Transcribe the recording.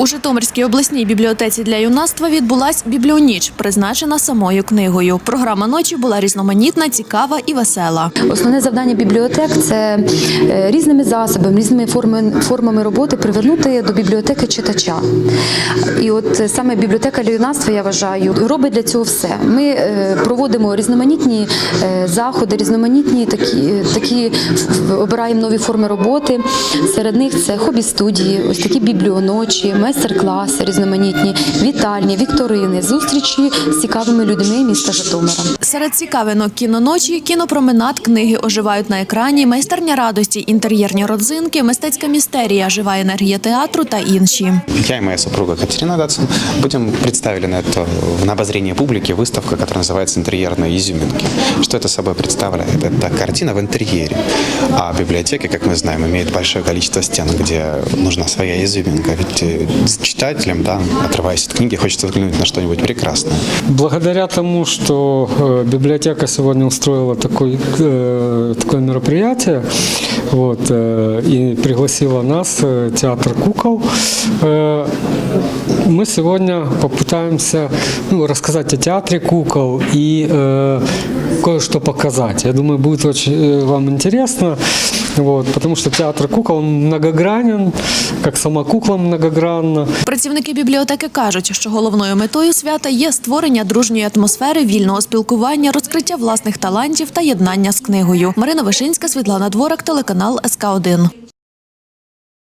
У Житомирській обласній бібліотеці для юнацтва відбулась бібліоніч, призначена самою книгою. Програма ночі була різноманітна, цікава і весела. Основне завдання бібліотек це е, різними засобами, різними формами, роботи привернути до бібліотеки читача. І от саме бібліотека для юнацтва, я вважаю, робить для цього все. Ми е, проводимо різноманітні е, заходи, різноманітні такі, такі обираємо нові форми роботи. Серед них це хобі-студії, ось такі бібліоночі, майстер-класи різноманітні, вітальні, вікторини, зустрічі з цікавими людьми міста Житомира. Серед цікавинок кіноночі, кінопроменад, книги оживають на екрані, майстерня радості, інтер'єрні родзинки, мистецька містерія, жива енергія театру та інші. Я и моя супруга Катерина Датсон будем представили на это на обозрение публики выставка, которая называется «Интерьерные изюминки». Что это собой представляет? Это картина в интерьере. А библиотека, как мы знаем, имеет большое количество стен, где нужна своя изюминка. Ведь э, с читателям, да, отрываясь от книги, хочется взглянуть на что-нибудь прекрасное. Благодаря тому, что э, библиотека сегодня устроила такой, э, такое мероприятие вот, э, и пригласила нас, э, театр кукол, э, мы сегодня попытаемся ну, рассказать о театре кукол и э, кое-что показать. Я думаю, будет очень э, вам интересно, вот, потому що театр кукол многогранен, як сама кукла многогранна. Працівники бібліотеки кажуть, що головною метою свята є створення дружньої атмосфери, вільного спілкування, розкриття власних талантів та єднання з книгою. Марина Вишинська, Світлана Дворак, телеканал СК 1